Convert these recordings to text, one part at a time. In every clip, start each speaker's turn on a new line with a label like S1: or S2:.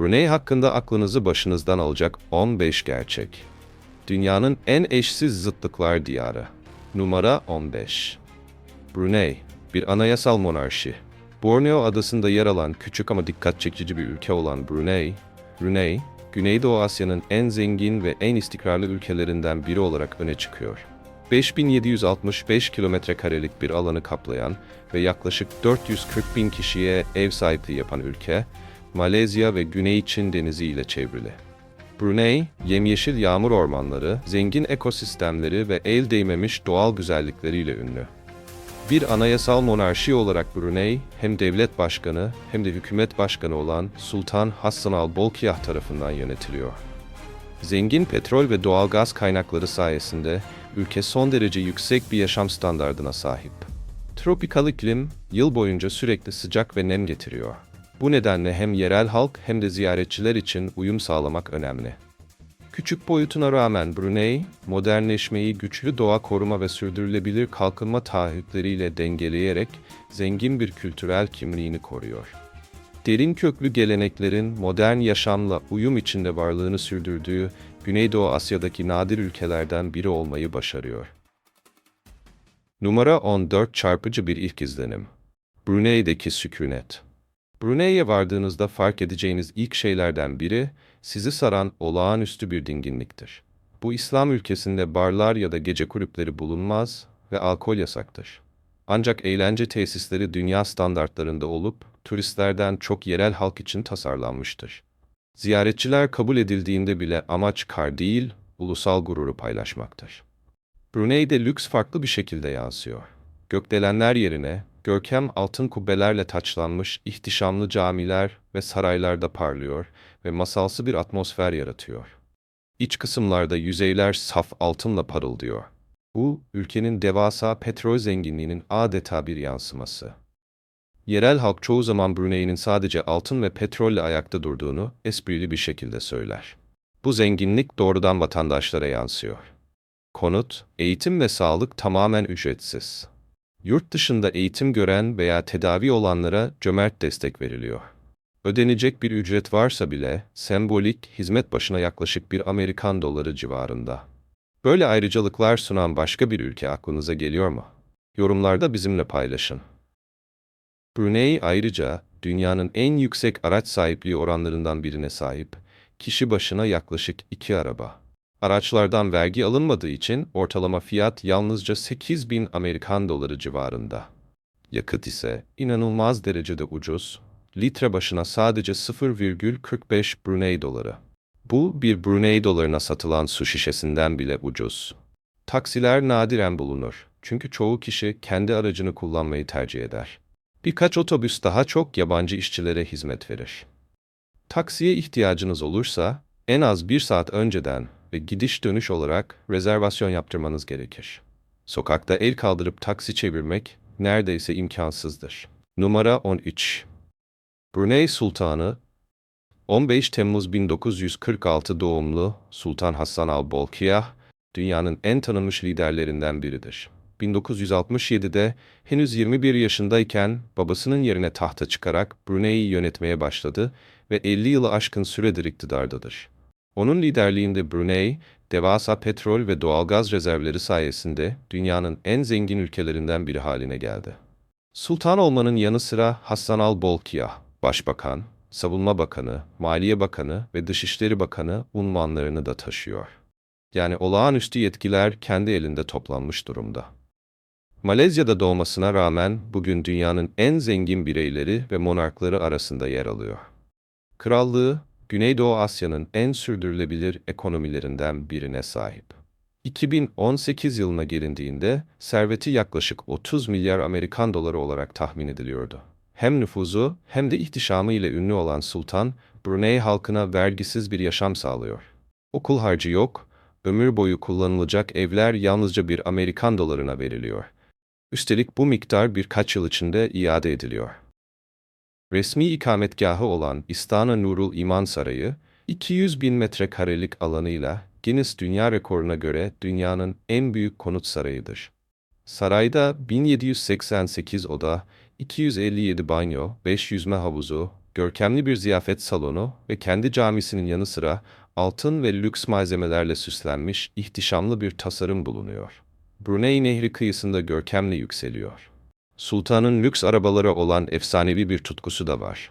S1: Brunei hakkında aklınızı başınızdan alacak 15 gerçek. Dünyanın en eşsiz zıtlıklar diyarı. Numara 15. Brunei, bir anayasal monarşi. Borneo adasında yer alan küçük ama dikkat çekici bir ülke olan Brunei, Brunei, Güneydoğu Asya'nın en zengin ve en istikrarlı ülkelerinden biri olarak öne çıkıyor. 5765 kilometre karelik bir alanı kaplayan ve yaklaşık 440 bin kişiye ev sahipliği yapan ülke, Malezya ve Güney Çin Denizi ile çevrili. Brunei, yemyeşil yağmur ormanları, zengin ekosistemleri ve el değmemiş doğal güzellikleriyle ünlü. Bir anayasal monarşi olarak Brunei, hem devlet başkanı hem de hükümet başkanı olan Sultan Hassan al-Bolkiah tarafından yönetiliyor. Zengin petrol ve doğal gaz kaynakları sayesinde ülke son derece yüksek bir yaşam standardına sahip. Tropikal iklim yıl boyunca sürekli sıcak ve nem getiriyor. Bu nedenle hem yerel halk hem de ziyaretçiler için uyum sağlamak önemli. Küçük boyutuna rağmen Brunei, modernleşmeyi güçlü doğa koruma ve sürdürülebilir kalkınma taahhütleriyle dengeleyerek zengin bir kültürel kimliğini koruyor. Derin köklü geleneklerin modern yaşamla uyum içinde varlığını sürdürdüğü Güneydoğu Asya'daki nadir ülkelerden biri olmayı başarıyor. Numara 14 çarpıcı bir ilk izlenim. Brunei'deki sükunet. Brunei'ye vardığınızda fark edeceğiniz ilk şeylerden biri, sizi saran olağanüstü bir dinginliktir. Bu İslam ülkesinde barlar ya da gece kulüpleri bulunmaz ve alkol yasaktır. Ancak eğlence tesisleri dünya standartlarında olup, turistlerden çok yerel halk için tasarlanmıştır. Ziyaretçiler kabul edildiğinde bile amaç kar değil, ulusal gururu paylaşmaktır. Brunei'de lüks farklı bir şekilde yansıyor. Gökdelenler yerine görkem altın kubbelerle taçlanmış ihtişamlı camiler ve saraylarda parlıyor ve masalsı bir atmosfer yaratıyor. İç kısımlarda yüzeyler saf altınla parıldıyor. Bu, ülkenin devasa petrol zenginliğinin adeta bir yansıması. Yerel halk çoğu zaman Brunei'nin sadece altın ve petrolle ayakta durduğunu esprili bir şekilde söyler. Bu zenginlik doğrudan vatandaşlara yansıyor. Konut, eğitim ve sağlık tamamen ücretsiz. Yurt dışında eğitim gören veya tedavi olanlara cömert destek veriliyor. Ödenecek bir ücret varsa bile sembolik hizmet başına yaklaşık bir Amerikan doları civarında. Böyle ayrıcalıklar sunan başka bir ülke aklınıza geliyor mu? Yorumlarda bizimle paylaşın. Brunei ayrıca dünyanın en yüksek araç sahipliği oranlarından birine sahip, kişi başına yaklaşık iki araba. Araçlardan vergi alınmadığı için ortalama fiyat yalnızca 8 bin Amerikan doları civarında. Yakıt ise inanılmaz derecede ucuz, litre başına sadece 0,45 Brunei doları. Bu bir Brunei dolarına satılan su şişesinden bile ucuz. Taksiler nadiren bulunur çünkü çoğu kişi kendi aracını kullanmayı tercih eder. Birkaç otobüs daha çok yabancı işçilere hizmet verir. Taksiye ihtiyacınız olursa en az bir saat önceden ve gidiş dönüş olarak rezervasyon yaptırmanız gerekir. Sokakta el kaldırıp taksi çevirmek neredeyse imkansızdır. Numara 13 Brunei Sultanı 15 Temmuz 1946 doğumlu Sultan Hassan al-Bolkiah, dünyanın en tanınmış liderlerinden biridir. 1967'de henüz 21 yaşındayken babasının yerine tahta çıkarak Brunei'yi yönetmeye başladı ve 50 yılı aşkın süredir iktidardadır. Onun liderliğinde Brunei, devasa petrol ve doğalgaz rezervleri sayesinde dünyanın en zengin ülkelerinden biri haline geldi. Sultan olmanın yanı sıra Hassan al-Bolkiah, Başbakan, Savunma Bakanı, Maliye Bakanı ve Dışişleri Bakanı unvanlarını da taşıyor. Yani olağanüstü yetkiler kendi elinde toplanmış durumda. Malezya'da doğmasına rağmen bugün dünyanın en zengin bireyleri ve monarkları arasında yer alıyor. Krallığı, Güneydoğu Asya'nın en sürdürülebilir ekonomilerinden birine sahip. 2018 yılına gelindiğinde serveti yaklaşık 30 milyar Amerikan doları olarak tahmin ediliyordu. Hem nüfuzu hem de ihtişamı ile ünlü olan sultan, Brunei halkına vergisiz bir yaşam sağlıyor. Okul harcı yok, ömür boyu kullanılacak evler yalnızca bir Amerikan dolarına veriliyor. Üstelik bu miktar birkaç yıl içinde iade ediliyor. Resmi ikametgahı olan İstana Nurul İman Sarayı, 200 bin metrekarelik alanıyla Guinness Dünya Rekoru'na göre dünyanın en büyük konut sarayıdır. Sarayda 1788 oda, 257 banyo, 5 yüzme havuzu, görkemli bir ziyafet salonu ve kendi camisinin yanı sıra altın ve lüks malzemelerle süslenmiş ihtişamlı bir tasarım bulunuyor. Brunei Nehri kıyısında görkemle yükseliyor. Sultanın lüks arabalara olan efsanevi bir tutkusu da var.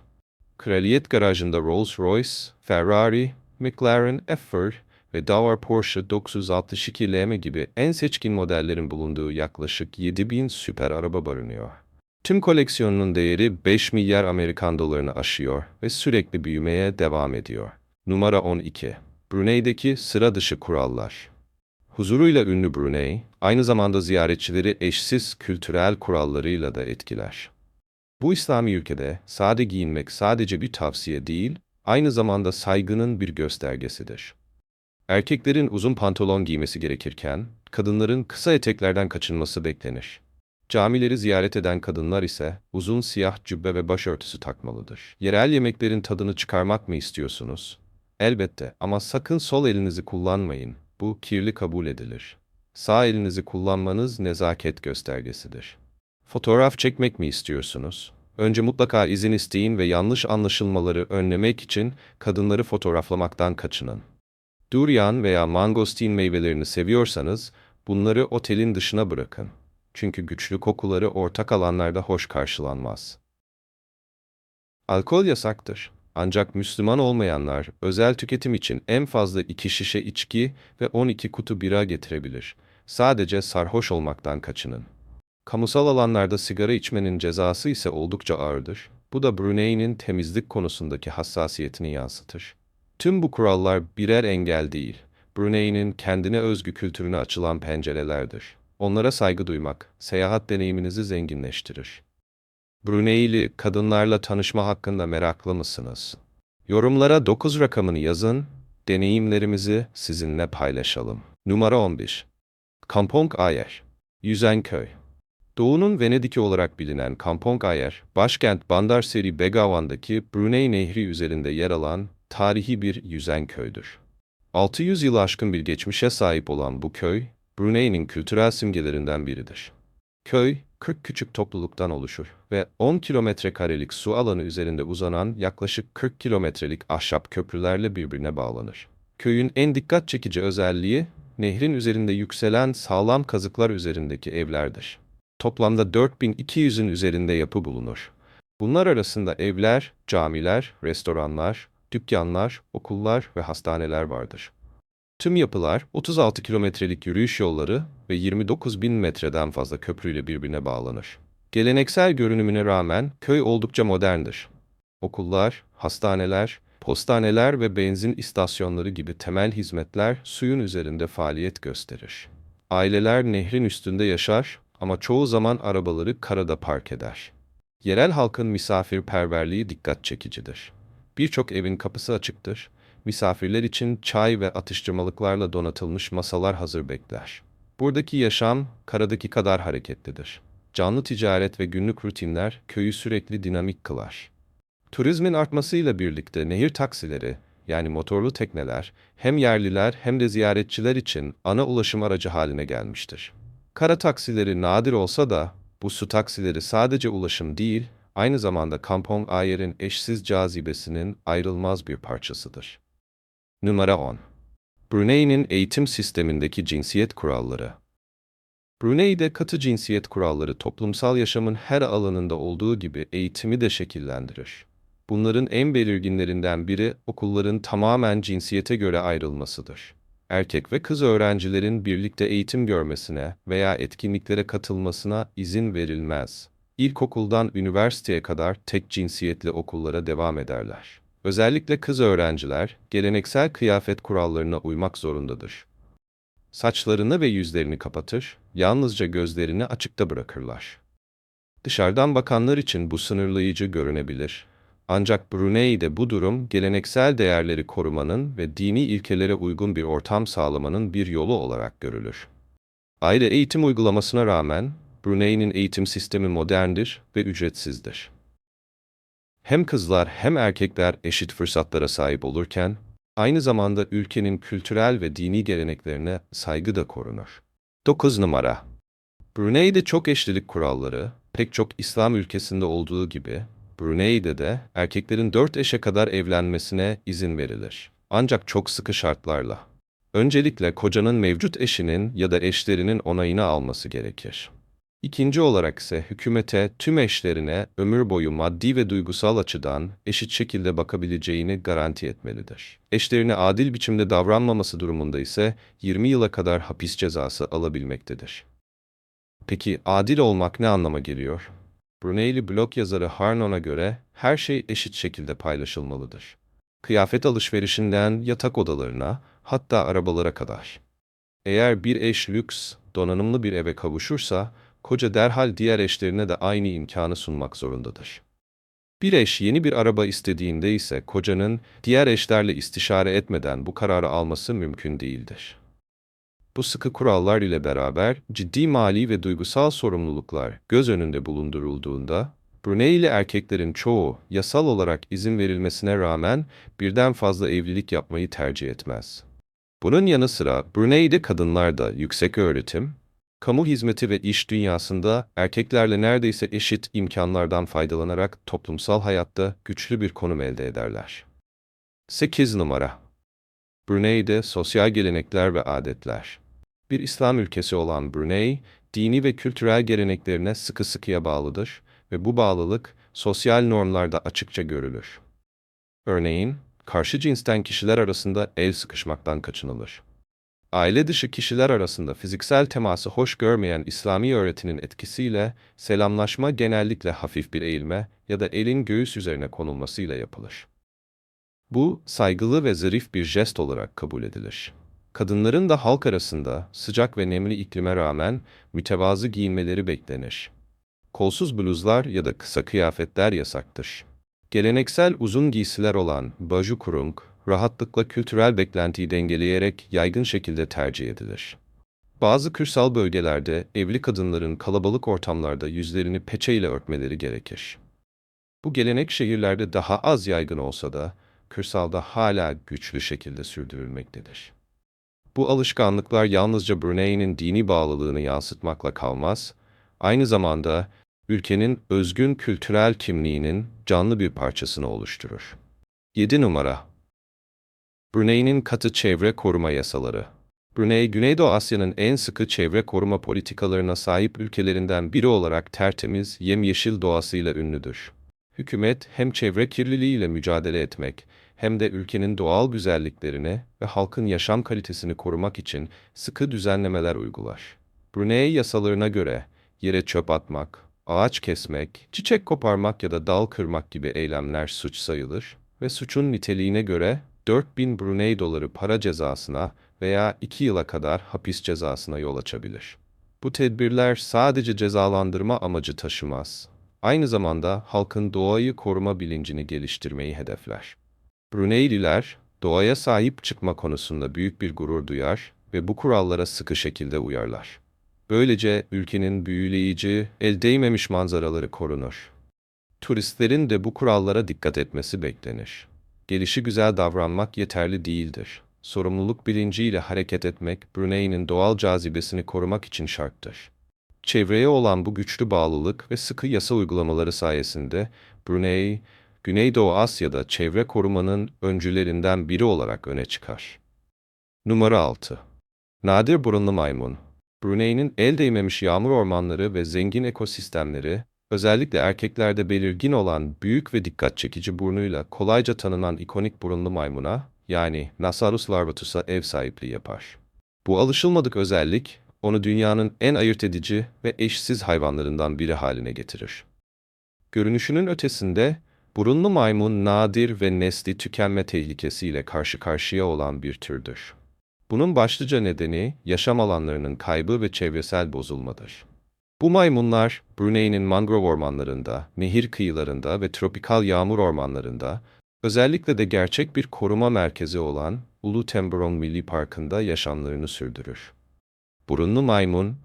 S1: Kraliyet garajında Rolls-Royce, Ferrari, McLaren F1 ve Dauer Porsche 962 LM gibi en seçkin modellerin bulunduğu yaklaşık 7000 süper araba barınıyor. Tüm koleksiyonunun değeri 5 milyar Amerikan dolarını aşıyor ve sürekli büyümeye devam ediyor. Numara 12. Brunei'deki sıra dışı kurallar. Huzuruyla ünlü Brunei, aynı zamanda ziyaretçileri eşsiz kültürel kurallarıyla da etkiler. Bu İslami ülkede sade giyinmek sadece bir tavsiye değil, aynı zamanda saygının bir göstergesidir. Erkeklerin uzun pantolon giymesi gerekirken, kadınların kısa eteklerden kaçınması beklenir. Camileri ziyaret eden kadınlar ise uzun siyah cübbe ve başörtüsü takmalıdır. Yerel yemeklerin tadını çıkarmak mı istiyorsunuz? Elbette ama sakın sol elinizi kullanmayın. Bu kirli kabul edilir. Sağ elinizi kullanmanız nezaket göstergesidir. Fotoğraf çekmek mi istiyorsunuz? Önce mutlaka izin isteyin ve yanlış anlaşılmaları önlemek için kadınları fotoğraflamaktan kaçının. Durian veya mangostin meyvelerini seviyorsanız bunları otelin dışına bırakın. Çünkü güçlü kokuları ortak alanlarda hoş karşılanmaz. Alkol yasaktır. Ancak Müslüman olmayanlar özel tüketim için en fazla 2 şişe içki ve 12 kutu bira getirebilir. Sadece sarhoş olmaktan kaçının. Kamusal alanlarda sigara içmenin cezası ise oldukça ağırdır. Bu da Brunei'nin temizlik konusundaki hassasiyetini yansıtır. Tüm bu kurallar birer engel değil, Brunei'nin kendine özgü kültürüne açılan pencerelerdir. Onlara saygı duymak, seyahat deneyiminizi zenginleştirir. Bruneili kadınlarla tanışma hakkında meraklı mısınız? Yorumlara 9 rakamını yazın, deneyimlerimizi sizinle paylaşalım. Numara 11. Kampong Ayer Yüzen Köy Doğu'nun Venedik'i olarak bilinen Kampong Ayer, başkent Bandar Seri Begawan'daki Brunei Nehri üzerinde yer alan tarihi bir yüzen köydür. 600 yıl aşkın bir geçmişe sahip olan bu köy, Brunei'nin kültürel simgelerinden biridir. Köy, 40 küçük topluluktan oluşur ve 10 kilometre karelik su alanı üzerinde uzanan yaklaşık 40 kilometrelik ahşap köprülerle birbirine bağlanır. Köyün en dikkat çekici özelliği, nehrin üzerinde yükselen sağlam kazıklar üzerindeki evlerdir. Toplamda 4200'ün üzerinde yapı bulunur. Bunlar arasında evler, camiler, restoranlar, dükkanlar, okullar ve hastaneler vardır. Tüm yapılar 36 kilometrelik yürüyüş yolları ve 29 bin metreden fazla köprüyle birbirine bağlanır. Geleneksel görünümüne rağmen köy oldukça moderndir. Okullar, hastaneler, postaneler ve benzin istasyonları gibi temel hizmetler suyun üzerinde faaliyet gösterir. Aileler nehrin üstünde yaşar ama çoğu zaman arabaları karada park eder. Yerel halkın misafirperverliği dikkat çekicidir. Birçok evin kapısı açıktır. Misafirler için çay ve atıştırmalıklarla donatılmış masalar hazır bekler. Buradaki yaşam karadaki kadar hareketlidir. Canlı ticaret ve günlük rutinler köyü sürekli dinamik kılar. Turizmin artmasıyla birlikte nehir taksileri, yani motorlu tekneler, hem yerliler hem de ziyaretçiler için ana ulaşım aracı haline gelmiştir. Kara taksileri nadir olsa da bu su taksileri sadece ulaşım değil, aynı zamanda Kampong Ayer'in eşsiz cazibesinin ayrılmaz bir parçasıdır. Numara 10. Brunei'nin eğitim sistemindeki cinsiyet kuralları. Brunei'de katı cinsiyet kuralları toplumsal yaşamın her alanında olduğu gibi eğitimi de şekillendirir. Bunların en belirginlerinden biri okulların tamamen cinsiyete göre ayrılmasıdır. Erkek ve kız öğrencilerin birlikte eğitim görmesine veya etkinliklere katılmasına izin verilmez. İlkokuldan üniversiteye kadar tek cinsiyetli okullara devam ederler. Özellikle kız öğrenciler geleneksel kıyafet kurallarına uymak zorundadır. Saçlarını ve yüzlerini kapatır, yalnızca gözlerini açıkta bırakırlar. Dışarıdan bakanlar için bu sınırlayıcı görünebilir. Ancak Brunei'de bu durum geleneksel değerleri korumanın ve dini ilkelere uygun bir ortam sağlamanın bir yolu olarak görülür. Aile eğitim uygulamasına rağmen Brunei'nin eğitim sistemi moderndir ve ücretsizdir. Hem kızlar hem erkekler eşit fırsatlara sahip olurken, aynı zamanda ülkenin kültürel ve dini geleneklerine saygı da korunur. 9 numara Brunei'de çok eşlilik kuralları, pek çok İslam ülkesinde olduğu gibi, Brunei'de de erkeklerin dört eşe kadar evlenmesine izin verilir. Ancak çok sıkı şartlarla. Öncelikle kocanın mevcut eşinin ya da eşlerinin onayını alması gerekir. İkinci olarak ise hükümete tüm eşlerine ömür boyu maddi ve duygusal açıdan eşit şekilde bakabileceğini garanti etmelidir. Eşlerine adil biçimde davranmaması durumunda ise 20 yıla kadar hapis cezası alabilmektedir. Peki adil olmak ne anlama geliyor? Brunei'li blog yazarı Harnon'a göre her şey eşit şekilde paylaşılmalıdır. Kıyafet alışverişinden yatak odalarına, hatta arabalara kadar. Eğer bir eş lüks, donanımlı bir eve kavuşursa, koca derhal diğer eşlerine de aynı imkanı sunmak zorundadır. Bir eş yeni bir araba istediğinde ise kocanın diğer eşlerle istişare etmeden bu kararı alması mümkün değildir. Bu sıkı kurallar ile beraber ciddi mali ve duygusal sorumluluklar göz önünde bulundurulduğunda, Brunei'li erkeklerin çoğu yasal olarak izin verilmesine rağmen birden fazla evlilik yapmayı tercih etmez. Bunun yanı sıra Brunei'de kadınlar da yüksek öğretim, kamu hizmeti ve iş dünyasında erkeklerle neredeyse eşit imkanlardan faydalanarak toplumsal hayatta güçlü bir konum elde ederler. 8 numara Brunei'de sosyal gelenekler ve adetler. Bir İslam ülkesi olan Brunei, dini ve kültürel geleneklerine sıkı sıkıya bağlıdır ve bu bağlılık sosyal normlarda açıkça görülür. Örneğin, karşı cinsten kişiler arasında el sıkışmaktan kaçınılır. Aile dışı kişiler arasında fiziksel teması hoş görmeyen İslami öğretinin etkisiyle selamlaşma genellikle hafif bir eğilme ya da elin göğüs üzerine konulmasıyla yapılır. Bu saygılı ve zarif bir jest olarak kabul edilir. Kadınların da halk arasında sıcak ve nemli iklime rağmen mütevazı giyinmeleri beklenir. Kolsuz bluzlar ya da kısa kıyafetler yasaktır. Geleneksel uzun giysiler olan baju kurung, rahatlıkla kültürel beklentiyi dengeleyerek yaygın şekilde tercih edilir. Bazı kırsal bölgelerde evli kadınların kalabalık ortamlarda yüzlerini peçe ile örtmeleri gerekir. Bu gelenek şehirlerde daha az yaygın olsa da kırsalda hala güçlü şekilde sürdürülmektedir. Bu alışkanlıklar yalnızca Brunei'nin dini bağlılığını yansıtmakla kalmaz, aynı zamanda ülkenin özgün kültürel kimliğinin canlı bir parçasını oluşturur. 7 numara Brunei'nin katı çevre koruma yasaları Brunei, Güneydoğu Asya'nın en sıkı çevre koruma politikalarına sahip ülkelerinden biri olarak tertemiz, yemyeşil doğasıyla ünlüdür. Hükümet hem çevre kirliliğiyle mücadele etmek hem de ülkenin doğal güzelliklerini ve halkın yaşam kalitesini korumak için sıkı düzenlemeler uygular. Brunei yasalarına göre yere çöp atmak, ağaç kesmek, çiçek koparmak ya da dal kırmak gibi eylemler suç sayılır ve suçun niteliğine göre 4000 Brunei doları para cezasına veya 2 yıla kadar hapis cezasına yol açabilir. Bu tedbirler sadece cezalandırma amacı taşımaz. Aynı zamanda halkın doğayı koruma bilincini geliştirmeyi hedefler. Brunei'liler doğaya sahip çıkma konusunda büyük bir gurur duyar ve bu kurallara sıkı şekilde uyarlar. Böylece ülkenin büyüleyici, el değmemiş manzaraları korunur. Turistlerin de bu kurallara dikkat etmesi beklenir. Gelişi güzel davranmak yeterli değildir. Sorumluluk bilinciyle hareket etmek Brunei'nin doğal cazibesini korumak için şarttır. Çevreye olan bu güçlü bağlılık ve sıkı yasa uygulamaları sayesinde Brunei, Güneydoğu Asya'da çevre korumanın öncülerinden biri olarak öne çıkar. Numara 6. Nadir burunlu maymun Brunei'nin el değmemiş yağmur ormanları ve zengin ekosistemleri, özellikle erkeklerde belirgin olan büyük ve dikkat çekici burnuyla kolayca tanınan ikonik burunlu maymuna, yani Nasarus larvatus'a ev sahipliği yapar. Bu alışılmadık özellik, onu dünyanın en ayırt edici ve eşsiz hayvanlarından biri haline getirir. Görünüşünün ötesinde, burunlu maymun nadir ve nesli tükenme tehlikesiyle karşı karşıya olan bir türdür. Bunun başlıca nedeni yaşam alanlarının kaybı ve çevresel bozulmadır. Bu maymunlar Brunei'nin mangrove ormanlarında, nehir kıyılarında ve tropikal yağmur ormanlarında, özellikle de gerçek bir koruma merkezi olan Ulu Temberon Milli Parkı'nda yaşamlarını sürdürür. Burunlu maymun,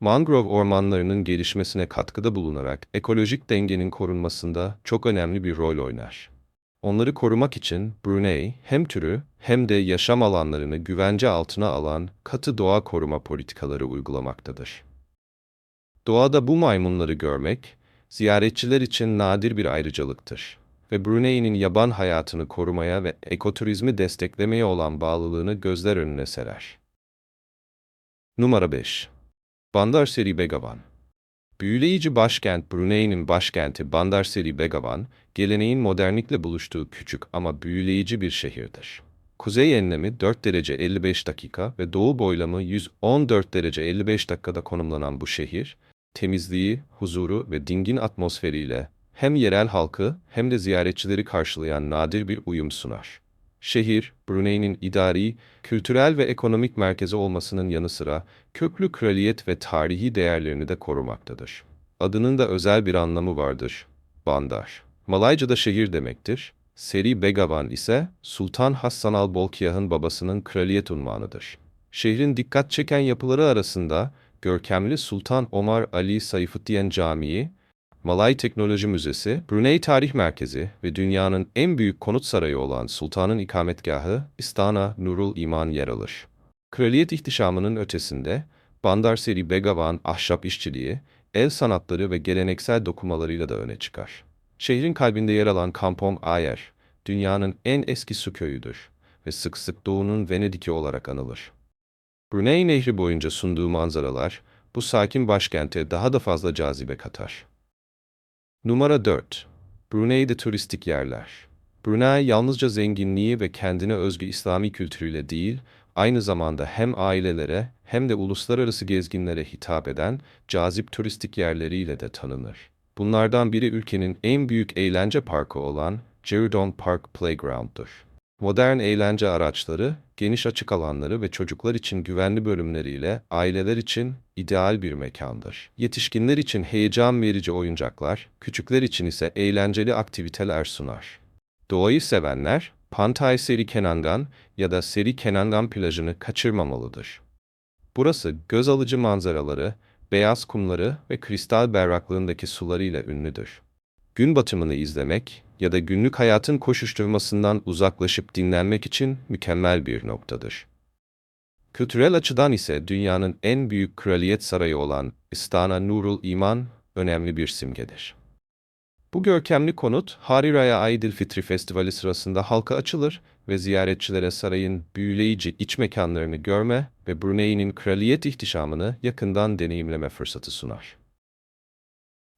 S1: mangrove ormanlarının gelişmesine katkıda bulunarak ekolojik dengenin korunmasında çok önemli bir rol oynar. Onları korumak için Brunei hem türü hem de yaşam alanlarını güvence altına alan katı doğa koruma politikaları uygulamaktadır. Doğada bu maymunları görmek, ziyaretçiler için nadir bir ayrıcalıktır ve Brunei'nin yaban hayatını korumaya ve ekoturizmi desteklemeye olan bağlılığını gözler önüne serer. Numara 5. Bandar Seri Begawan Büyüleyici başkent Brunei'nin başkenti Bandar Seri Begawan, geleneğin modernlikle buluştuğu küçük ama büyüleyici bir şehirdir. Kuzey enlemi 4 derece 55 dakika ve doğu boylamı 114 derece 55 dakikada konumlanan bu şehir, temizliği, huzuru ve dingin atmosferiyle hem yerel halkı hem de ziyaretçileri karşılayan nadir bir uyum sunar. Şehir, Brunei'nin idari, kültürel ve ekonomik merkezi olmasının yanı sıra köklü kraliyet ve tarihi değerlerini de korumaktadır. Adının da özel bir anlamı vardır. Bandar. Malayca'da şehir demektir. Seri Begawan ise Sultan Hassan al Bolkiah'ın babasının kraliyet unvanıdır. Şehrin dikkat çeken yapıları arasında görkemli Sultan Omar Ali Saifuddin Camii, Malay Teknoloji Müzesi, Brunei Tarih Merkezi ve dünyanın en büyük konut sarayı olan Sultan'ın ikametgahı Istana Nurul İman yer alır. Kraliyet ihtişamının ötesinde Bandar Seri Begawan ahşap işçiliği, el sanatları ve geleneksel dokumalarıyla da öne çıkar. Şehrin kalbinde yer alan Kampong Ayer, dünyanın en eski su köyüdür ve sık sık doğunun Venedik'i olarak anılır. Brunei Nehri boyunca sunduğu manzaralar, bu sakin başkente daha da fazla cazibe katar. Numara 4. Brunei'de turistik yerler. Brunei yalnızca zenginliği ve kendine özgü İslami kültürüyle değil, aynı zamanda hem ailelere hem de uluslararası gezginlere hitap eden cazip turistik yerleriyle de tanınır. Bunlardan biri ülkenin en büyük eğlence parkı olan Jerudong Park Playground'dur. Modern eğlence araçları, geniş açık alanları ve çocuklar için güvenli bölümleriyle aileler için ideal bir mekandır. Yetişkinler için heyecan verici oyuncaklar, küçükler için ise eğlenceli aktiviteler sunar. Doğayı sevenler, Pantay Seri Kenangan ya da Seri Kenangan plajını kaçırmamalıdır. Burası göz alıcı manzaraları, beyaz kumları ve kristal berraklığındaki sularıyla ünlüdür. Gün batımını izlemek ya da günlük hayatın koşuşturmasından uzaklaşıp dinlenmek için mükemmel bir noktadır. Kültürel açıdan ise dünyanın en büyük kraliyet sarayı olan Istana Nurul İman önemli bir simgedir. Bu görkemli konut, Hari Raya Aidilfitri Festivali sırasında halka açılır ve ziyaretçilere sarayın büyüleyici iç mekanlarını görme ve Brunei'nin kraliyet ihtişamını yakından deneyimleme fırsatı sunar.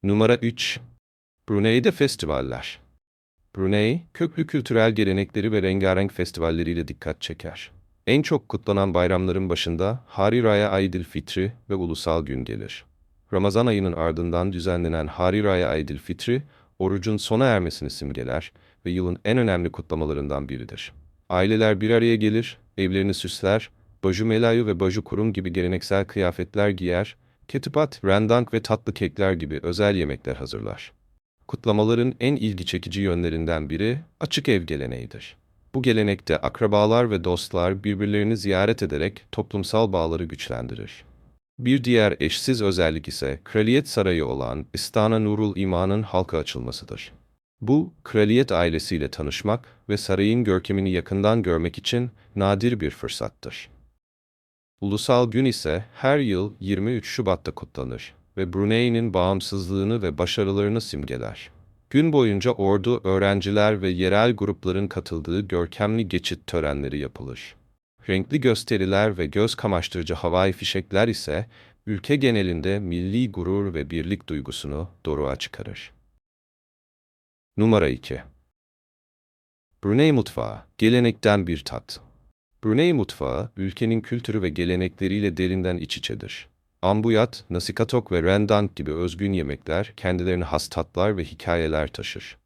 S1: Numara 3. Brunei'de festivaller. Brunei, köklü kültürel gelenekleri ve rengarenk festivalleriyle dikkat çeker. En çok kutlanan bayramların başında Hari Raya Aidilfitri ve Ulusal Gün gelir. Ramazan ayının ardından düzenlenen Hari Raya Aidilfitri, orucun sona ermesini simgeler ve yılın en önemli kutlamalarından biridir. Aileler bir araya gelir, evlerini süsler, baju melayu ve baju kurum gibi geleneksel kıyafetler giyer, ketupat, rendang ve tatlı kekler gibi özel yemekler hazırlar. Kutlamaların en ilgi çekici yönlerinden biri açık ev geleneğidir. Bu gelenekte akrabalar ve dostlar birbirlerini ziyaret ederek toplumsal bağları güçlendirir. Bir diğer eşsiz özellik ise kraliyet sarayı olan İstana Nurul İman'ın halka açılmasıdır. Bu, kraliyet ailesiyle tanışmak ve sarayın görkemini yakından görmek için nadir bir fırsattır. Ulusal gün ise her yıl 23 Şubat'ta kutlanır ve Brunei'nin bağımsızlığını ve başarılarını simgeler. Gün boyunca ordu, öğrenciler ve yerel grupların katıldığı görkemli geçit törenleri yapılır. Renkli gösteriler ve göz kamaştırıcı havai fişekler ise ülke genelinde milli gurur ve birlik duygusunu doruğa çıkarır. Numara 2 Brunei mutfağı, gelenekten bir tat. Brunei mutfağı, ülkenin kültürü ve gelenekleriyle derinden iç içedir. Ambuyat, nasikatok ve rendang gibi özgün yemekler kendilerine has tatlar ve hikayeler taşır.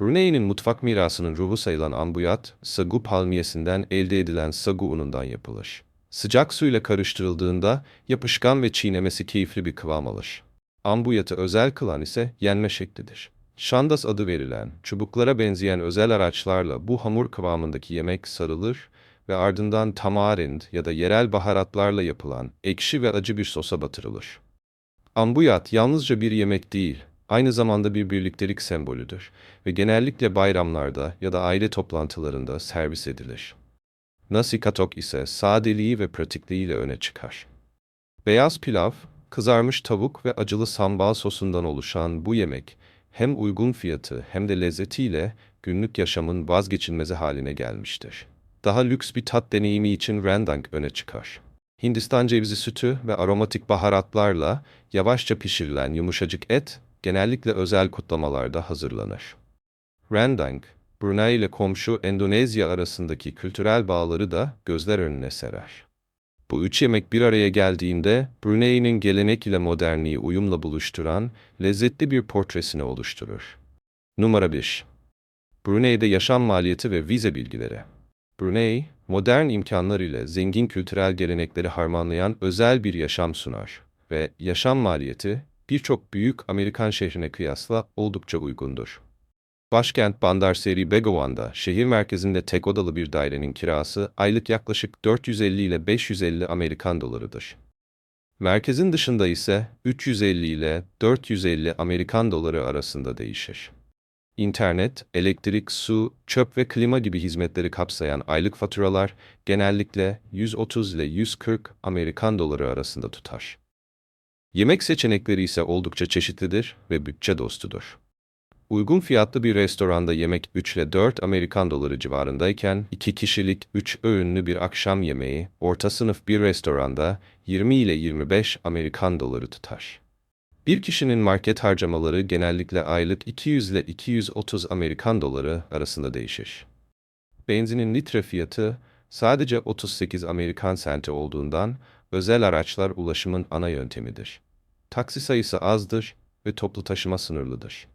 S1: Brunei'nin mutfak mirasının ruhu sayılan ambuyat, sagu palmiyesinden elde edilen sagu unundan yapılır. Sıcak suyla karıştırıldığında yapışkan ve çiğnemesi keyifli bir kıvam alır. Ambuyatı özel kılan ise yenme şeklidir. Şandas adı verilen, çubuklara benzeyen özel araçlarla bu hamur kıvamındaki yemek sarılır ve ardından tamarind ya da yerel baharatlarla yapılan ekşi ve acı bir sosa batırılır. Ambuyat yalnızca bir yemek değil, aynı zamanda bir birliktelik sembolüdür ve genellikle bayramlarda ya da aile toplantılarında servis edilir. Nasi katok ise sadeliği ve pratikliğiyle öne çıkar. Beyaz pilav, Kızarmış tavuk ve acılı sambal sosundan oluşan bu yemek hem uygun fiyatı hem de lezzetiyle günlük yaşamın vazgeçilmezi haline gelmiştir. Daha lüks bir tat deneyimi için rendang öne çıkar. Hindistan cevizi sütü ve aromatik baharatlarla yavaşça pişirilen yumuşacık et genellikle özel kutlamalarda hazırlanır. Rendang, Brunei ile komşu Endonezya arasındaki kültürel bağları da gözler önüne serer. Bu üç yemek bir araya geldiğinde Brunei'nin gelenek ile modernliği uyumla buluşturan lezzetli bir portresini oluşturur. Numara 1. Brunei'de yaşam maliyeti ve vize bilgileri. Brunei, modern imkanlar ile zengin kültürel gelenekleri harmanlayan özel bir yaşam sunar ve yaşam maliyeti birçok büyük Amerikan şehrine kıyasla oldukça uygundur. Başkent Bandar Seri Begawan'da şehir merkezinde tek odalı bir dairenin kirası aylık yaklaşık 450 ile 550 Amerikan dolarıdır. Merkezin dışında ise 350 ile 450 Amerikan doları arasında değişir. İnternet, elektrik, su, çöp ve klima gibi hizmetleri kapsayan aylık faturalar genellikle 130 ile 140 Amerikan doları arasında tutar. Yemek seçenekleri ise oldukça çeşitlidir ve bütçe dostudur. Uygun fiyatlı bir restoranda yemek 3 ile 4 Amerikan doları civarındayken 2 kişilik 3 öğünlü bir akşam yemeği orta sınıf bir restoranda 20 ile 25 Amerikan doları tutar. Bir kişinin market harcamaları genellikle aylık 200 ile 230 Amerikan doları arasında değişir. Benzinin litre fiyatı sadece 38 Amerikan senti olduğundan özel araçlar ulaşımın ana yöntemidir. Taksi sayısı azdır ve toplu taşıma sınırlıdır.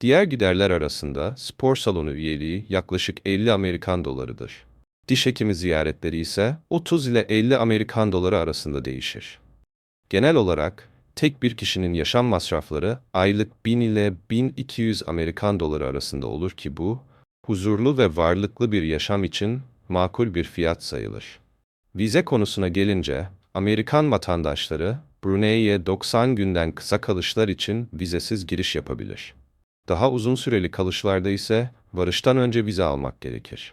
S1: Diğer giderler arasında spor salonu üyeliği yaklaşık 50 Amerikan dolarıdır. Diş hekimi ziyaretleri ise 30 ile 50 Amerikan doları arasında değişir. Genel olarak tek bir kişinin yaşam masrafları aylık 1000 ile 1200 Amerikan doları arasında olur ki bu, huzurlu ve varlıklı bir yaşam için makul bir fiyat sayılır. Vize konusuna gelince, Amerikan vatandaşları Brunei'ye 90 günden kısa kalışlar için vizesiz giriş yapabilir. Daha uzun süreli kalışlarda ise varıştan önce vize almak gerekir.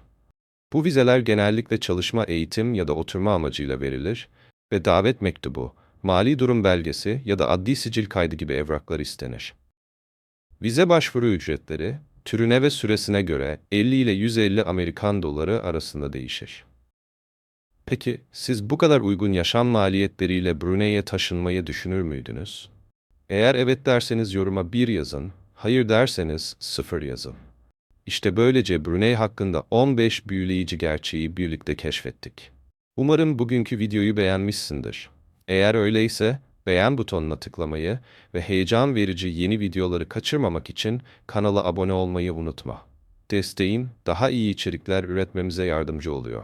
S1: Bu vizeler genellikle çalışma, eğitim ya da oturma amacıyla verilir ve davet mektubu, mali durum belgesi ya da adli sicil kaydı gibi evraklar istenir. Vize başvuru ücretleri, türüne ve süresine göre 50 ile 150 Amerikan doları arasında değişir. Peki siz bu kadar uygun yaşam maliyetleriyle Brunei'ye taşınmayı düşünür müydünüz? Eğer evet derseniz yoruma 1 yazın, hayır derseniz 0 yazın. İşte böylece Brunei hakkında 15 büyüleyici gerçeği birlikte keşfettik. Umarım bugünkü videoyu beğenmişsindir. Eğer öyleyse beğen butonuna tıklamayı ve heyecan verici yeni videoları kaçırmamak için kanala abone olmayı unutma. Desteğin daha iyi içerikler üretmemize yardımcı oluyor.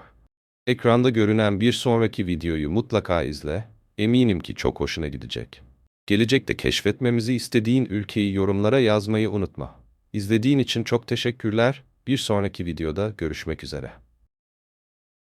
S1: Ekranda görünen bir sonraki videoyu mutlaka izle, eminim ki çok hoşuna gidecek. Gelecekte keşfetmemizi istediğin ülkeyi yorumlara yazmayı unutma. İzlediğin için çok teşekkürler. Bir sonraki videoda görüşmek üzere.